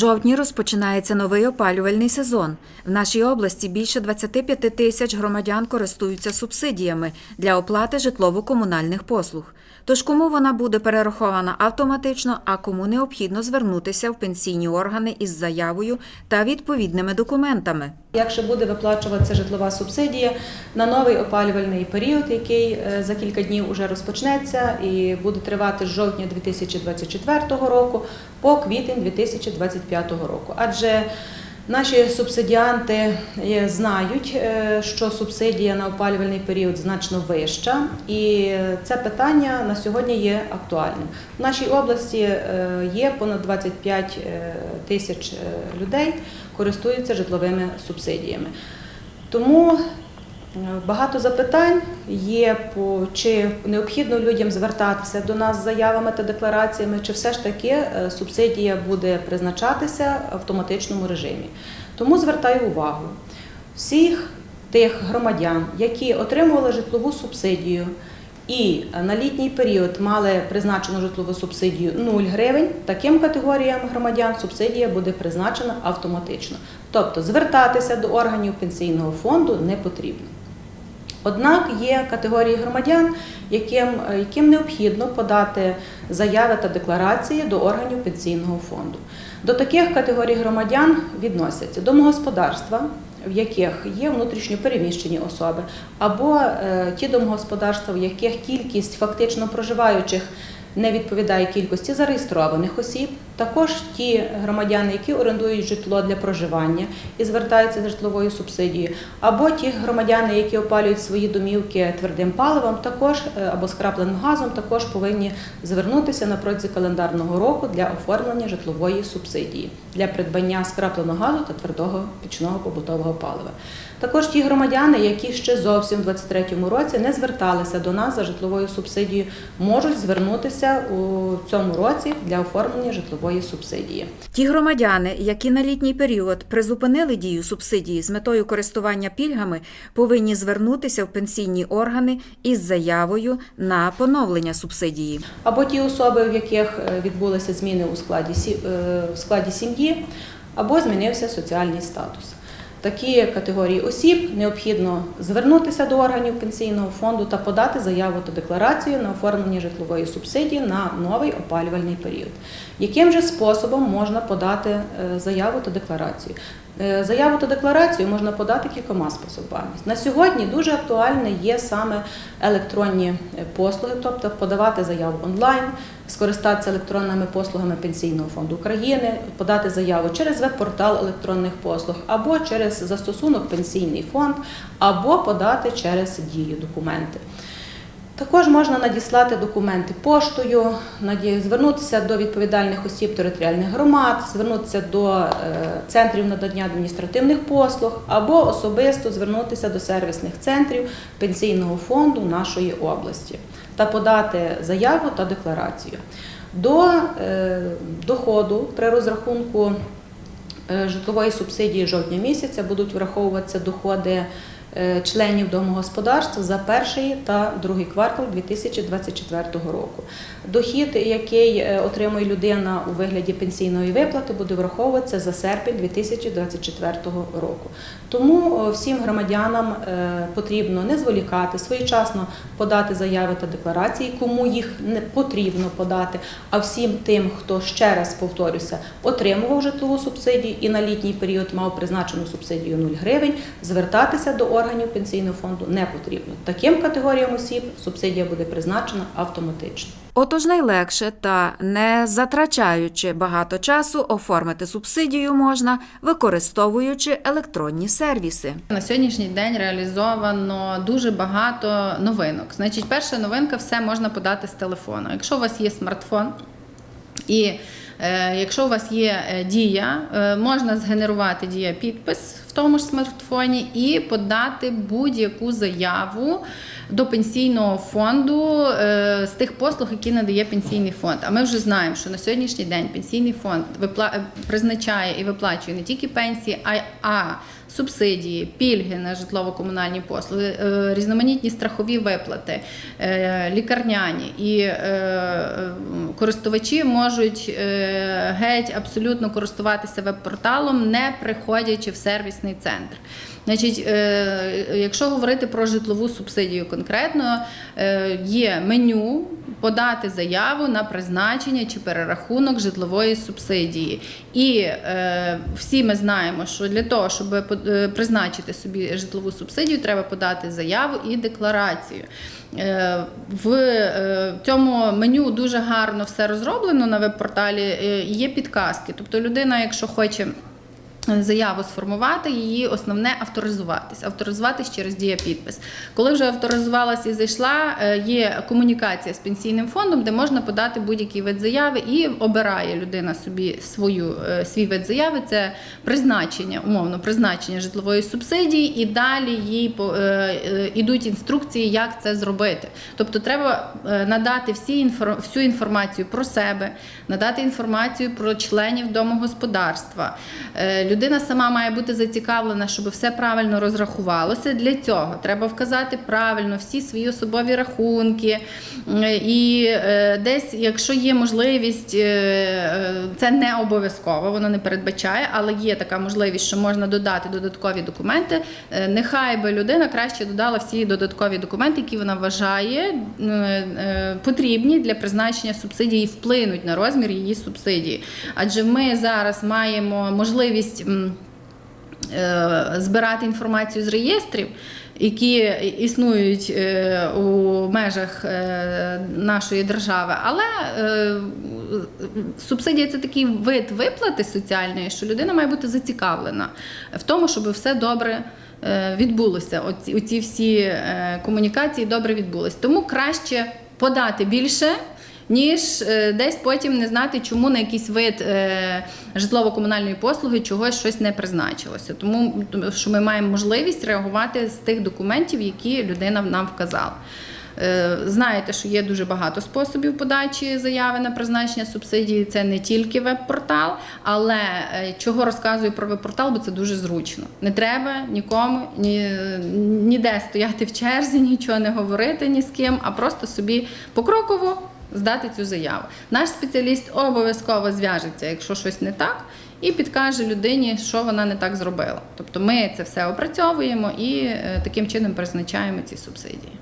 жовтні розпочинається новий опалювальний сезон. В нашій області більше 25 тисяч громадян користуються субсидіями для оплати житлово-комунальних послуг. Тож кому вона буде перерахована автоматично, а кому необхідно звернутися в пенсійні органи із заявою та відповідними документами. Якщо буде виплачуватися житлова субсидія на новий опалювальний період, який е, за кілька днів вже розпочнеться і буде тривати з жовтня 2024 року по квітень 2025 року. Адже наші субсидіанти е, знають, е, що субсидія на опалювальний період значно вища, і це питання на сьогодні є актуальним. В нашій області е, є понад 25 е, тисяч людей, користуються житловими субсидіями. Тому багато запитань є по чи необхідно людям звертатися до нас з заявами та деклараціями, чи все ж таки е, субсидія буде призначатися в автоматичному режимі. Тому звертаю увагу всіх тих громадян, які отримували житлову субсидію. І на літній період мали призначену житлову субсидію 0 гривень. Таким категоріям громадян субсидія буде призначена автоматично. Тобто звертатися до органів пенсійного фонду не потрібно. Однак є категорії громадян, яким, яким необхідно подати заяви та декларації до органів пенсійного фонду. До таких категорій громадян відносяться домогосподарства, в яких є внутрішньо переміщені особи, або е, ті домогосподарства, в яких кількість фактично проживаючих не відповідає кількості зареєстрованих осіб. Також ті громадяни, які орендують житло для проживання і звертаються за житловою субсидією, або ті громадяни, які опалюють свої домівки твердим паливом, також е, або скрапленим газом, також повинні звернутися на протязі календарного року для оформлення житлової субсидії для придбання скрапленого газу та твердого пічного побутового палива. Також ті громадяни, які ще зовсім у 2023 році не зверталися до нас за житловою субсидією, можуть звернутися у цьому році для оформлення житлової субсидії. Ті громадяни, які на літній період призупинили дію субсидії з метою користування пільгами, повинні звернутися в пенсійні органи із заявою на поновлення субсидії. або ті особи, в яких е, відбулися зміни у складі, сі- е, складі сім'ї, або змінився соціальний статус. Такі категорії осіб необхідно звернутися до органів пенсійного фонду та подати заяву та декларацію на оформлення житлової субсидії на новий опалювальний період. Яким же способом можна подати е, заяву та декларацію? Е, Заяву та декларацію можна подати кількома способами. На сьогодні дуже актуальне є саме електронні е, послуги, тобто подавати заяву онлайн, скористатися електронними послугами Пенсійного фонду України, подати заяву через веб-портал електронних послуг або через застосунок Пенсійний фонд, або подати через дію документи. Також можна надіслати документи поштою, звернутися до відповідальних осіб територіальних громад, звернутися до е, центрів надання адміністративних послуг або особисто звернутися до сервісних центрів пенсійного фонду нашої області та подати заяву та декларацію. До е, доходу при розрахунку е, житлової субсидії жовтня місяця будуть враховуватися доходи членів домогосподарств за перший та другий квартал 2024 року. Дохід, який е, отримує людина у вигляді пенсійної виплати, буде враховуватися за серпень 2024 року. Тому е, всім громадянам е, потрібно не зволікати, своєчасно подати заяви та декларації, кому їх не потрібно подати. А всім тим, хто ще раз повторюся, отримував житлову субсидію і на літній період мав призначену субсидію 0 гривень, звертатися до органів пенсійного фонду не потрібно. Таким категоріям осіб субсидія буде призначена автоматично. Отож найлегше та не затрачаючи багато часу оформити субсидію можна, використовуючи електронні сервіси. На сьогоднішній день реалізовано дуже багато новинок. Значить, перша новинка все можна подати з телефону. Якщо у вас є смартфон і якщо у вас є е, дія, е, можна згенерувати дія підпис в тому ж смартфоні і подати будь-яку заяву до пенсійного фонду е, з тих послуг, які надає пенсійний фонд. А ми вже знаємо, що на сьогоднішній день пенсійний фонд е, призначає і виплачує не тільки пенсії, а, й- субсидії, пільги на житлово-комунальні послуги, е, різноманітні страхові виплати, е, лікарняні. І е, користувачі можуть геть абсолютно користуватися веб-порталом, не приходячи в сервісний центр. Значить, е, якщо говорити про житлову субсидію конкретно, е, є меню подати заяву на призначення чи перерахунок житлової субсидії. І е, всі ми знаємо, що для того, щоб призначити собі житлову субсидію, треба подати заяву і декларацію. В цьому меню дуже гарно все розроблено на веб-порталі. Є підказки. Тобто людина, якщо хоче. Заяву сформувати, її основне авторизуватись. Авторизуватись через дія підпис. Коли вже авторизувалась і зайшла, е, є комунікація з пенсійним фондом, де можна подати будь-який вид заяви і обирає людина собі свою е, свій вид заяви. Це призначення, умовно призначення житлової субсидії, і далі їй по- е, інструкції, як це зробити. Тобто, треба надати всі всю інформацію про себе, надати інформацію про членів домогосподарства. Людина сама має бути зацікавлена, щоб все правильно розрахувалося. Для цього треба вказати правильно всі свої особові рахунки. І е, десь, якщо є можливість, е, е, це не обов'язково, воно не передбачає, але є така можливість, що можна додати додаткові документи. Нехай би людина краще додала всі додаткові документи, які вона вважає потрібні для призначення субсидії вплинуть на розмір її субсидії. Адже ми зараз маємо можливість. М, е, збирати інформацію з реєстрів, які існують е, у межах е, нашої держави. Але субсидія це такий вид виплати соціальної, що людина має бути зацікавлена в тому, щоб все добре. Відбулося оці, всі комунікації добре відбулись. Тому краще подати більше, ніж е, десь потім не знати, чому на якийсь вид е, житлово-комунальної послуги чогось щось не призначилося. Тому що ми маємо можливість реагувати з тих документів, які людина нам вказала. Е, Знаєте, що є дуже багато способів подачі заяви на призначення субсидії. Це не тільки веб-портал, але чого розказую про веб-портал, бо це дуже зручно. Не треба нікому ні, ніде стояти в черзі, нічого не говорити ні з ким, а просто собі покроково здати цю заяву. Наш спеціаліст обов'язково зв'яжеться, якщо щось не так, і підкаже людині, що вона не так зробила. Тобто ми це все опрацьовуємо і е, таким чином призначаємо ці субсидії.